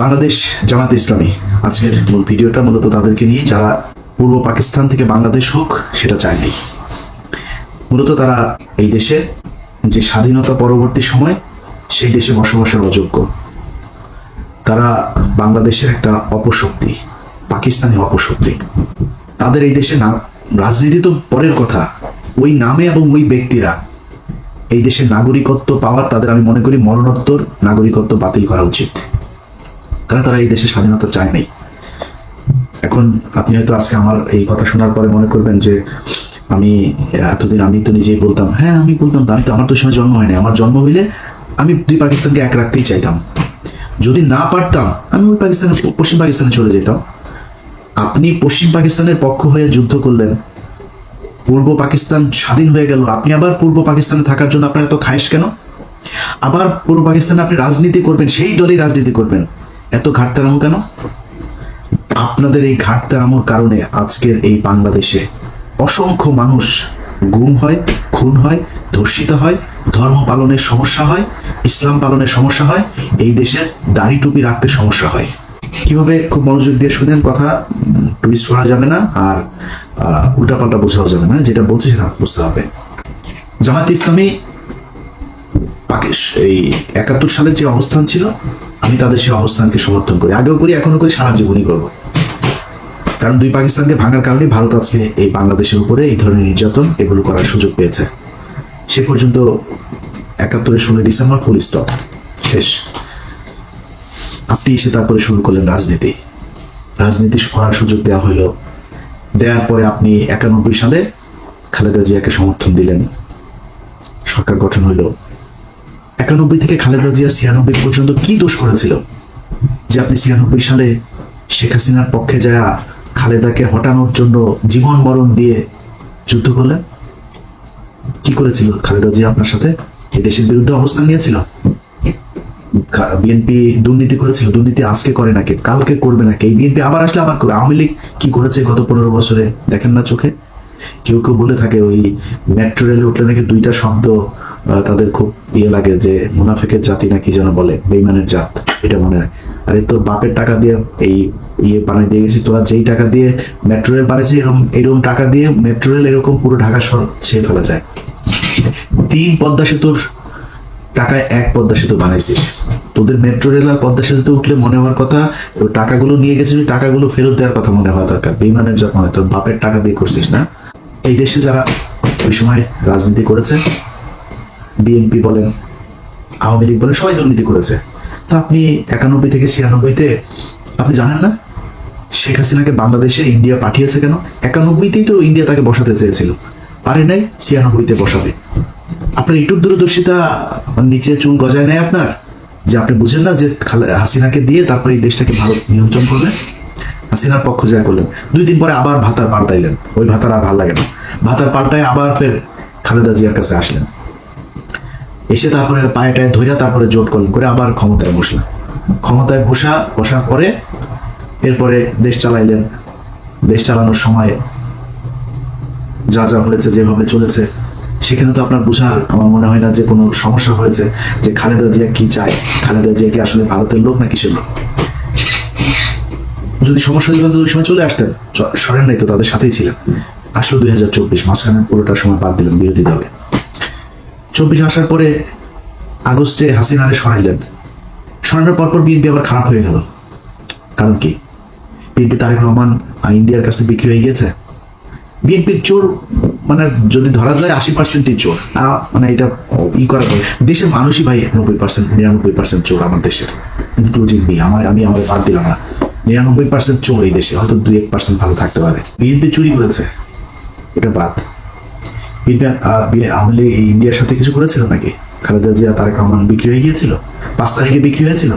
বাংলাদেশ জামাত ইসলামী। আজকের মূল ভিডিওটা মূলত তাদেরকে নিয়ে, যারা পূর্ব পাকিস্তান থেকে বাংলাদেশ হোক, সেটা চায়নি। মূলত তারা এই দেশে যে স্বাধীনতা পরবর্তী সময়, সেই দেশে বসবাসের অযোগ্য। তারা বাংলাদেশের একটা অপশক্তি, পাকিস্তানি অপশক্তি। তাদের এই দেশে না রাজনীতি তো পরের কথা। ওই নামে এবং ওই ব্যক্তিরা এই দেশের নাগরিকত্ব পাওয়ার তাদের আমি মনে করি মরণোত্তর নাগরিকত্ব বাতিল করা উচিত। কারণ তারা এই দেশে স্বাধীনতা চায় নাই। এখন আপনি হয়তো আজকে আমার এই কথা শোনার পরে মনে করবেন যে আমি, এতদিন আমি তো নিজেই বলতাম হ্যাঁ আমি বলতাম আমি তো, আমার তো সময় জন্ম হয়নি। আমার জন্ম হইলে আমি দুই পাকিস্তানকে এক রাখতেই চাইতাম। যদি না পারতাম, আমি ওই পাকিস্তানে পশ্চিম পাকিস্তানে চলে যেতাম। আপনি পশ্চিম পাকিস্তানের পক্ষ হয়ে যুদ্ধ করলেন। পূর্ব পাকিস্তান স্বাধীন হয়ে গেল। আপনি আবার পূর্ব পাকিস্তানে থাকার জন্য আপনার এত খাইশ কেন? আবার পূর্ব পাকিস্তানে আপনি রাজনীতি করবেন, সেই দলই রাজনীতি করবেন। এত ঘাটতারামো কেন? আপনাদের এই ঘাটতারামোর কারণে আজকের এই বাংলাদেশে অসংখ্য মানুষ গুম হয়, খুন হয়, ধর্ষিত হয়, ধর্ম পালনের সমস্যা হয়, ইসলাম পালনের সমস্যা হয়, এই দেশের দাড়ি টুপি রাখতে সমস্যা হয়। কীভাবে খুব মনোযোগ দিয়ে শুনেন কথা টুইস্ট করা যাবে না আর উল্টাপাল্টা বোঝাও যাবে না, যেটা বলছে সেটা বুঝতে হবে। জামাত ইসলামী পাকিস- এই একাত্তর সালের যে অবস্থান ছিল আমি তাদের সেই অবস্থানকে সমর্থন করি। আগেও করি, এখনও করি, সারা জীবনই করব। কারণ দুই পাকিস্তানকে ভাঙার কারণে ভারত আজকে এই বাংলাদেশের উপরে এই ধরনের নির্যাতন এগুলো করার সুযোগ পেয়েছে। সে পর্যন্ত একাত্তরের ষোলোই ডিসেম্বর ফুল স্টপ শেষ। আপনি এসে তারপরে শুরু করলেন রাজনীতি। রাজনীতি করার সুযোগ দেওয়া হইল। দেওয়ার পরে আপনি একানব্বই সালে খালেদা জিয়াকে সমর্থন দিলেন। সরকার গঠন হইল। একানব্বই থেকে খালেদা জিয়া ছিয়ানব্বই পর্যন্ত কি দোষ করেছিল? যে আপনি ছিয়ানব্বই সালে শেখ হাসিনার পক্ষে যা খালেদাকে হটানোর জন্য জীবন মরণ দিয়ে যুদ্ধ করলেন? কি করেছিল খালেদা জিয়া আপনার সাথে? এই দেশের বিরুদ্ধে অবস্থান নিয়েছিল? বিএনপি দুর্নীতি করেছিল? দুর্নীতি আজকে করে নাকি? কালকে করবে নাকি? এই বিএনপি আবার আসলে আবার করবে? আওয়ামী লীগ কি করেছে গত পনেরো বছরে? দেখেন না চোখে? কেউ কেউ বলে থাকে ওই মেট্রো রেলে উঠলে নাকি দুইটা শব্দ তাদের খুব ইয়ে লাগে যে মুনাফেকের জাতি নাকি যেন বলে বেইমানের জাত, এটা মনে হয়। আরে তোর বাপের টাকা দিয়ে এই ইয়ে বানাই দিয়ে গেছি, তোরা যেই টাকা দিয়ে মেট্রো রেল বানিয়েছি এরকম এরকম টাকা দিয়ে মেট্রো রেল এরকম পুরো ঢাকা শহর ছেয়ে ফেলা যায়। তিন পদ্মা সেতুর টাকায় এক পদ্মা সেতু বানাইছিস। তোদের মেট্রো রেল আর পদ্মা সেতুতে উঠলে মনে হওয়ার কথা টাকাগুলো নিয়ে ওই টাকাগুলো ফেরত দেওয়ার কথা মনে হওয়া দরকার। বেইমানের হয় তোর বাপের টাকা দিয়ে করছিস না? এই দেশে যারা ওই সময় রাজনীতি করেছে বিএনপি বলেন, আওয়ামী লীগ বলেন, সবাই দুর্নীতি করেছে। তা আপনি একানব্বই থেকে ছিয়ানব্বইতে, আপনি জানেন না? শেখ হাসিনাকে বাংলাদেশে ইন্ডিয়া পাঠিয়েছে কেন? একানব্বইতেই তো ইন্ডিয়া তাকে বসাতে চেয়েছিল। পারে নাই, ছিয়ানব্বইতে বসাবে। আপনার এইটুক দূরদর্শিতা নিচে চুল গজায় নেয় আপনার? যে আপনি বুঝেন না যে হাসিনাকে দিয়ে তারপরে এই দেশটাকে ভারত নিয়ন্ত্রণ করবে হাসিনার পক্ষ জয় করলেন। দুই দিন পরে আবার ভাতার পাল্টাইলেন। ওই ভাতার আর ভালো লাগে না। ভাতার পাল্টায় আবার ফের খালেদা জিয়ার কাছে আসলেন। এসে তারপরে পায়ে টায়ে ধইরা তারপরে জোট করলেন করে আবার ক্ষমতায় বসলেন ক্ষমতায় বসা, বসার পরে এরপরে দেশ চালাইলেন। দেশ চালানোর সময় যা যা হয়েছে, যেভাবে চলেছে, সেখানে তো আপনার বোঝার আমার মনে হয় না যে কোনো সমস্যা হয়েছে যে খালেদা জিয়া কি চায়, খালেদা জিয়া কি আসলে ভারতের লোক না কিসের লোক? যদি সমস্যা হতো ওই সময় চলে আসতেন। সরেন নাই তো, তাদের সাথেই ছিলেন। আসলো দুই হাজার চব্বিশ, মাঝখানে পুরোটা সময় বাদ দিলেন, বিরোধী দলে চব্বিশ আসার পরে আগস্টে হাসিনারে সরাইলেন। সরানোর পরপর বিএনপি আবার খারাপ হয়ে গেল। কারণ কি? বিএনপি তারেক রহমান ইন্ডিয়ার কাছে বিক্রি হয়ে গেছে বিএনপির চোর মানে যদি ধরা যায় আশি পার্সেন্টই চোর। মানে এটা ই করা যায়। দেশের মানুষই ভাই নব্বই পার্সেন্ট নিরানব্বই পার্সেন্ট চোর আমার দেশের। ইনক্লুডিং মি আমার, আমি আমার বাদ দিলাম না। নিরানব্বই পার্সেন্ট চোর এই দেশে, হয়তো দুই এক পার্সেন্ট ভালো থাকতে পারে। বিএনপি চুরি করেছে। এটা বাদ। এই ইন্ডিয়ার সাথে কিছু করেছিল নাকি? খালেদা জিয়া, তারেক রহমান বিক্রি হয়ে গিয়েছিল? পাঁচ তারিখে বিক্রি হয়েছিল?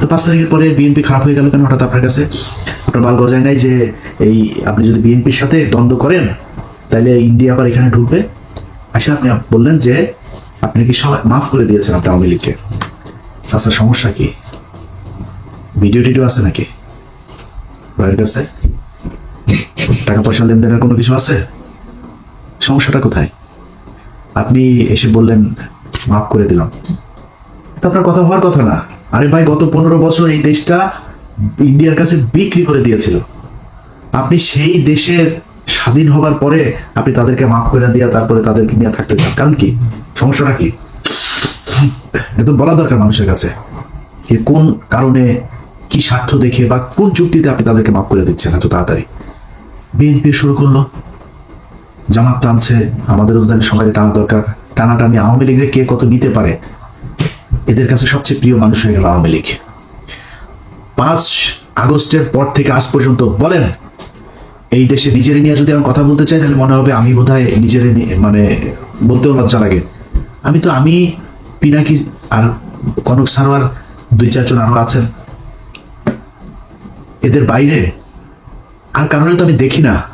তো পাঁচ তারিখের পরে বিএনপি খারাপ হয়ে গেল কেন হঠাৎ আপনার কাছে? আপনার বাল গজায় নাই যে এই আপনি যদি বিএনপির সাথে দ্বন্দ্ব করেন তাহলে ইন্ডিয়া আবার এখানে ঢুকবে? আসে আপনি বললেন যে আপনি কি সবাই মাফ করে দিয়েছেন আপনি আওয়ামী লীগকে। চাচার সমস্যা কি? ভিডিও টিডিও আছে নাকি? ভাইয়ের কাছে? টাকা পয়সা লেনদেনের কোনো কিছু আছে? সমস্যাটা কোথায়? আপনি এসে বললেন, মাফ করে দিলাম। তো আপনার কথা হওয়ার কথা না। আরে ভাই, গত পনেরো বছর এই দেশটা ইন্ডিয়ার কাছে বিক্রি করে দিয়েছিল। আপনি সেই দেশের স্বাধীন হবার পরে আপনি তাদেরকে মাফ করে দিয়া তারপরে তাদেরকে নিয়ে থাকতে চান। কারণ কি? সমস্যাটা কি? এটা তো বলা দরকার মানুষের কাছে যে কোন কারণে কি স্বার্থ দেখে বা কোন চুক্তিতে আপনি তাদেরকে মাফ করে দিচ্ছেন এত তাড়াতাড়ি? বিএনপি শুরু করল। জামাত টানছে, আমাদের তাহলে সবাই টানা দরকার। টানাটানি আওয়ামী লীগের কে কত নিতে পারে? এদের কাছে সবচেয়ে প্রিয় মানুষ হয়ে গেল আওয়ামী লীগ। পাঁচ আগস্টের পর থেকে আজ পর্যন্ত বলেন, এই দেশে নিজের নিয়ে যদি আমি কথা বলতে চাই, তাহলে মনে হবে আমি বোধহয় নিজের মানে বলতেও লজ্জা লাগে। আমি তো, আমি, পিনাকি আর কনক সারোয়ার দুই চারজন আরও আছেন। এদের বাইরে আর কারণে তো আমি দেখি না।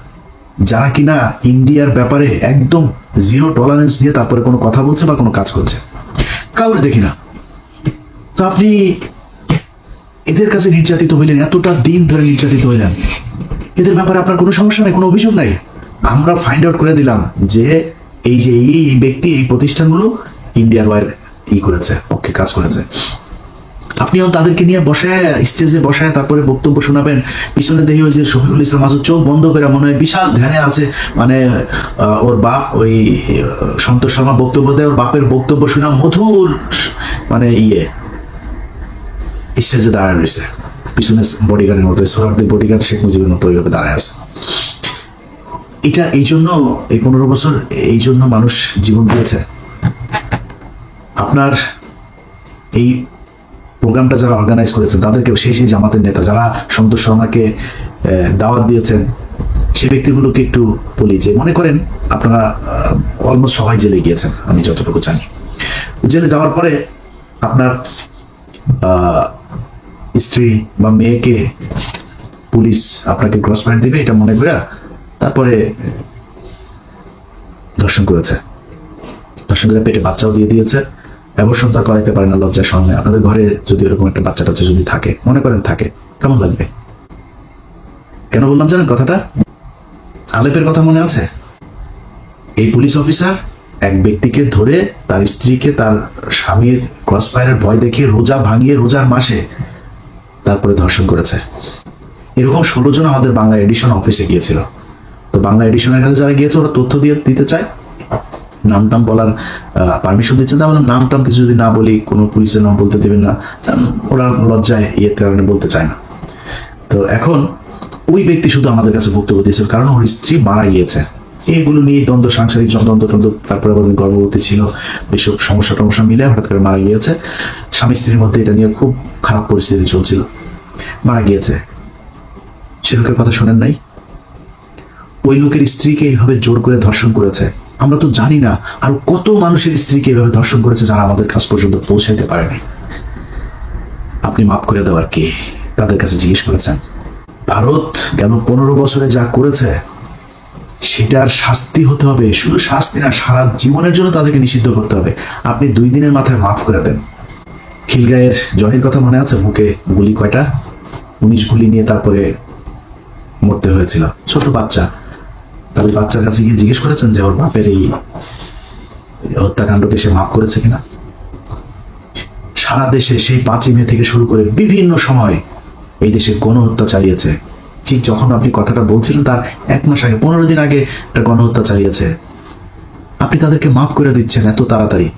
যারা কিনা ইন্ডিয়ার ব্যাপারে একদম জিরো টলারেন্স নিয়ে তারপরে কোনো কথা বলছে বা কোনো কাজ করছে। কাউরে দেখি না। তো আপনি এদের কাছে নির্যাতিত হইলেন, এতটা দিন ধরে নির্যাতিত হইলেন। এদের ব্যাপারে আপনার কোনো সমস্যা নাই, কোনো অভিযোগ নাই? আমরা ফাইন্ড আউট করে দিলাম যে এই যে এই ব্যক্তি, এই প্রতিষ্ঠানগুলো ইন্ডিয়ার ওয়ার ই করেছে, পক্ষে কাজ করেছে। আপনিও তাদেরকে নিয়ে বসায় স্টেজে বসায় তারপরে বক্তব্য শোনাবেন। পিছনে দেখি ওই যে শফিকুল ইসলাম আজও চোখ বন্ধ করে মনে হয় বিশাল ধ্যানে আছে। মানে ওর বাপ ওই সন্তোষ শর্মা বক্তব্য দেয়, ওর বাপের বক্তব্য শোনা মধুর মানে ইয়ে। স্টেজে দাঁড়ায় রয়েছে। পিছনে বডিগার্ডের মতো সোহরার্দের বডিগার্ড শেখ মুজিবের মতো ওইভাবে দাঁড়ায় আছে। এটা এই জন্য, এই পনেরো বছর, এই জন্য মানুষ জীবন দিয়েছে। আপনার এই প্রোগ্রামটা যারা অর্গানাইজ করেছেন তাদেরকে সেই সেই জামাতের নেতা, যারা সন্তোষ শর্মাকে দাওয়াত দিয়েছেন, সে ব্যক্তিগুলোকে একটু বলি যে, মনে করেন আপনারা অলমোস্ট সবাই জেলে গিয়েছেন, আমি যতটুকু জানি। জেলে যাওয়ার পরে আপনার স্ত্রী বা মেয়েকে পুলিশ আপনাকে ক্রস পয়েন্ট দেবে, এটা মনে করে তারপরে ধর্ষণ করেছে। ধর্ষণ করে পেটে বাচ্চাও দিয়ে দিয়েছে। অবশ্য তার করাইতে পারে না লজ্জার সঙ্গে আপনাদের ঘরে যদি এরকম একটা বাচ্চা টাচ্চা যদি থাকে, মনে করেন থাকে, কেমন লাগবে? কেন বললাম জানেন কথাটা? আলেপের কথা মনে আছে? এই পুলিশ অফিসার এক ব্যক্তিকে ধরে তার স্ত্রীকে তার স্বামীর ক্রস ফায়ারের ভয় দেখিয়ে রোজা ভাঙিয়ে রোজার মাসে তারপরে ধর্ষণ করেছে। এরকম ষোলো জন আমাদের বাংলা এডিশন অফিসে গিয়েছিল। তো বাংলা এডিশনের কাছে যারা গিয়েছে, ওরা তথ্য দিয়ে দিতে চায়? নাম টাম বলার পারমিশন দিচ্ছেন না বললাম নাম টাম কিছু যদি না বলি, কোনো পুলিশের নাম বলতে দেবেন না ওরা লজ্জায় ইয়ে কারণে বলতে চায় না। তো এখন ওই ব্যক্তি শুধু আমাদের কাছে বক্তব্য দিয়েছিল কারণ ওর স্ত্রী মারা গিয়েছে। এইগুলো নিয়ে দ্বন্দ্ব, সাংসারিক দ্বন্দ্ব, টন্দ্ব, তারপরে আবার গর্ভবতী ছিল এইসব সমস্যা টমস্যা মিলে হঠাৎ করে মারা গিয়েছে। স্বামী স্ত্রীর মধ্যে এটা নিয়ে খুব খারাপ পরিস্থিতি চলছিল। মারা গিয়েছে। সে লোকের কথা শোনেন নাই। ওই লোকের স্ত্রীকে এইভাবে জোর করে ধর্ষণ করেছে। আমরা তো জানি না আর কত মানুষের স্ত্রীকে এইভাবে ধর্ষণ করেছে যারা আমাদের কাছ পর্যন্ত পৌঁছাইতে পারেনি। আপনি মাফ করে দেওয়ার কে? তাদের কাছে জিজ্ঞেস করেছেন। ভারত গেল পনেরো বছরে যা করেছে, সেটার শাস্তি হতে হবে। শুধু শাস্তি না, সারা জীবনের জন্য তাদেরকে নিষিদ্ধ করতে হবে। আপনি দুই দিনের মাথায় মাফ করে দেন। খিলগাঁয়ের জনির কথা মনে আছে? বুকে গুলি কয়টা? উনিশ গুলি নিয়ে তারপরে মরতে হয়েছিল। ছোট বাচ্চা। তাহলে বাচ্চার কাছে গিয়ে জিজ্ঞেস করেছেন যে ওর বাপের এই হত্যাকাণ্ডকে সে মাফ করেছে কিনা? সারা দেশে সেই পাঁচই মে থেকে শুরু করে বিভিন্ন সময় এই দেশে গণহত্যা চালিয়েছে। ঠিক যখন আপনি কথাটা বলছিলেন তার এক মাস আগে, পনেরো দিন আগে একটা গণহত্যা চালিয়েছে। আপনি তাদেরকে মাফ করে দিচ্ছেন এত তাড়াতাড়ি।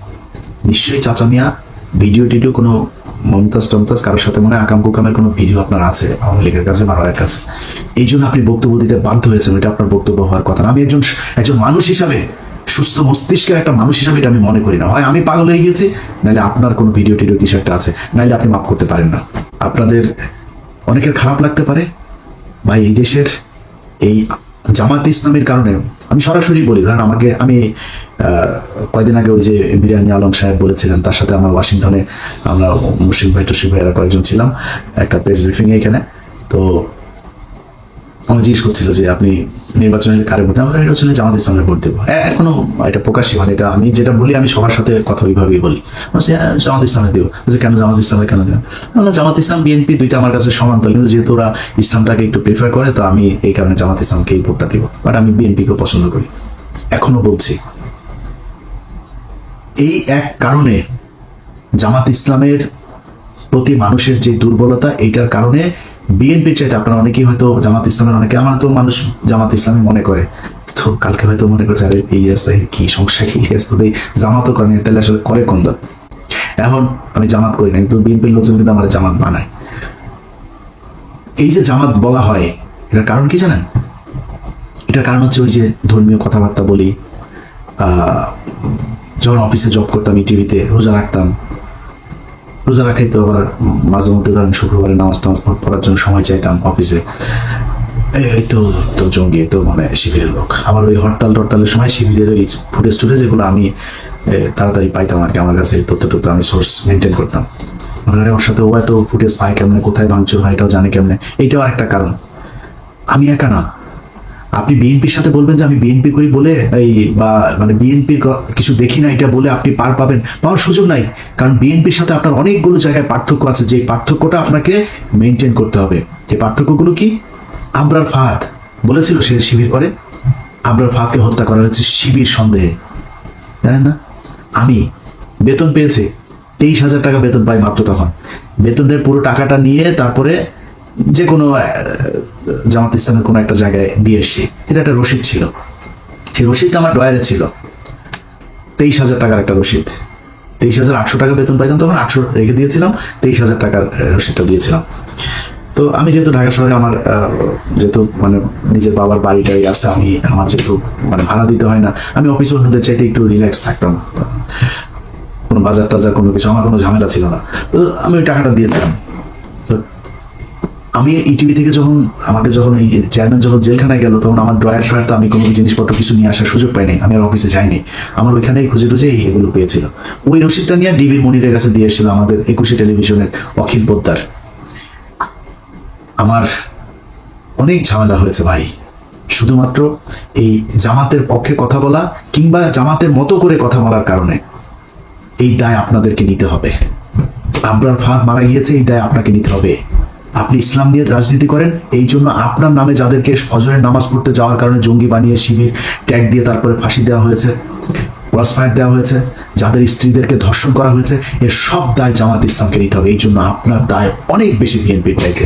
নিশ্চয়ই চাচা মিয়া ভিডিও টিডিও কোনো মমতাজ টমতাজ কারোর সাথে মনে আকাম কুকামের কোনো ভিডিও আপনার আছে, আওয়ামী লীগের কাছে বা রয়ের কাছে। এই জন্য আপনি বক্তব্য দিতে বাধ্য হয়েছেন, এটা আপনার বক্তব্য হওয়ার কথা না। আমি একজন একজন মানুষ হিসাবে, সুস্থ মস্তিষ্কের একটা মানুষ হিসাবে এটা আমি মনে করি না। হয় আমি পাগল হয়ে গেছি নাহলে আপনার কোনো ভিডিও টিডিও কিছু একটা আছে নাহলে আপনি মাফ করতে পারেন না। আপনাদের অনেকের খারাপ লাগতে পারে, বা এই দেশের এই জামাত ইসলামের কারণে আমি সরাসরি বলি কারণ আমাকে, আমি কয়েকদিন আগে ওই যে বিরিয়ানি আলম সাহেব বলেছিলেন, তার সাথে আমার ওয়াশিংটনে আমরা মুশিক ভাই টসিক ভাইয়েরা কয়েকজন ছিলাম, একটা প্রেস ব্রিফিং এখানে। তো আমাকে জিজ্ঞেস করছিল যে আপনি নির্বাচনে কারে ভোট আমরা নির্বাচনে জামাত ইসলামের ভোট দেবো। এখনও এটা প্রকাশই মানে এটা আমি যেটা বলি আমি সবার সাথে কথা ওইভাবেই বলি। হ্যাঁ, জামাত ইসলামে দেবো। যে কেন জামাত ইসলামে কেন দেবো? আমরা জামাত ইসলাম বিএনপি দুইটা আমার কাছে সমান্তর কিন্তু যেহেতু ওরা ইসলামটাকে একটু প্রিফার করে তো আমি এই কারণে জামাত ইসলামকে এই ভোটটা দিব। বাট আমি বিএনপিকে পছন্দ করি। এখনও বলছি এই এক কারণে জামাত ইসলামের প্রতি মানুষের যে দুর্বলতা এইটার কারণে বিএনপির চাইতে আপনারা অনেকেই হয়তো জামাত ইসলামের অনেকে আমার তো মানুষ জামাত ইসলামী মনে করে। তো কালকে হয়তো মনে করছে, আরে, এই আছে কি সমস্যা, কি তো জামাতও করেনি তাহলে আসলে করে কোন দল? এখন আমি জামাত করি না, কিন্তু বিএনপির লোকজন কিন্তু আমার জামাত বানায়। এই যে জামাত বলা হয়, এটার কারণ কি জানেন? এটার কারণ হচ্ছে ওই যে ধর্মীয় কথাবার্তা বলি যখন অফিসে জব করতাম টিভিতে রোজা রাখতাম রোজা রাখাই তো আবার মাঝে মধ্যে ধরেন শুক্রবারে নামাজ টামাজ পড়ার জন্য সময় চাইতাম অফিসে এই তো তো জঙ্গি তো মানে শিবিরের লোক। আবার ওই হরতাল টরতালের সময় শিবিরের ওই ফুটেজ টুটেজ যেগুলো আমি তাড়াতাড়ি পাইতাম আর কি। আমার কাছে তথ্য টথ্য আমি সোর্স মেনটেন করতাম। মানে ওর সাথে ও এত ফুটেজ পায় কেমনে, কোথায় ভাঙচুর হয় এটাও জানে কেমনে। এইটাও একটা কারণ। আমি একা না। আপনি বিএনপির সাথে বলবেন যে আমি বিএনপি করি বলে, এই, বা মানে বিএনপির কিছু দেখি না, এটা বলে আপনি পার পাবেন। পাওয়ার সুযোগ নাই। কারণ বিএনপির সাথে আপনার অনেকগুলো জায়গায় পার্থক্য আছে। যে পার্থক্যটা আপনাকে মেনটেন করতে হবে। এই পার্থক্যগুলো কি? আবরার ফাহাদ বলেছিল সে শিবির করে। আবরার ফাহাদকে হত্যা করা হয়েছে শিবির সন্দেহে। জানেন না? আমি বেতন পেয়েছি। তেইশ হাজার টাকা বেতন পাই মাত্র তখন। বেতনের পুরো টাকাটা নিয়ে তারপরে যে কোনো জামাত ইসলামের কোনো একটা জায়গায় দিয়ে এসছি। এটা একটা রসিদ ছিল। সেই রসিদটা আমার ডয়ারে ছিল। তেইশ হাজার টাকার একটা রসিদ। তেইশ হাজার আটশো টাকা বেতন পাইতাম তখন, আটশো রেখে দিয়েছিলাম, তেইশ হাজার টাকার রসিদটা দিয়েছিলাম। তো আমি যেহেতু ঢাকা শহরে আমার যেহেতু মানে নিজের বাবার বাড়িটাই আছে, আমি আমার যেহেতু মানে ভাড়া দিতে হয় না, আমি অফিস অন্যদের চাইতে একটু রিল্যাক্স থাকতাম। কোনো বাজার টাজার কোনো কিছু, আমার কোনো ঝামেলা ছিল না। তো আমি ওই টাকাটা দিয়েছিলাম। আমি ইটিভি থেকে যখন আমাকে যখন এই চেয়ারম্যান যখন জেলখানায় গেল, তখন আমার ড্রয়ার ট্রয়ার তো আমি কোনো জিনিসপত্র কিছু নিয়ে আসার সুযোগ পাইনি আমি আর অফিসে যাইনি। আমার ওইখানেই খুঁজে টুজে এই এগুলো পেয়েছিল। ওই রসিদটা নিয়ে ডিবি মনিরের কাছে দিয়ে এসেছিল আমাদের একুশে টেলিভিশনের অখিল পোদ্দার। আমার অনেক ঝামেলা হয়েছে ভাই। শুধুমাত্র এই জামাতের পক্ষে কথা বলা কিংবা জামাতের মতো করে কথা বলার কারণে এই দায় আপনাদেরকে নিতে হবে। আবরার ফাঁদ মারা গিয়েছে, এই দায় আপনাকে নিতে হবে। আপনি ইসলাম নিয়ে রাজনীতি করেন, এই জন্য আপনার নামে যাদেরকে ফজরের নামাজ পড়তে যাওয়ার কারণে জঙ্গি বানিয়ে শিবির, ট্যাগ দিয়ে তারপরে ফাঁসি দেওয়া হয়েছে ক্রসফায়ার দেওয়া হয়েছে, যাদের স্ত্রীদেরকে ধর্ষণ করা হয়েছে, এর সব দায় জামাত ইসলামকে নিতে হবে। এই জন্য আপনার দায় অনেক বেশি বিএনপির চাইতে।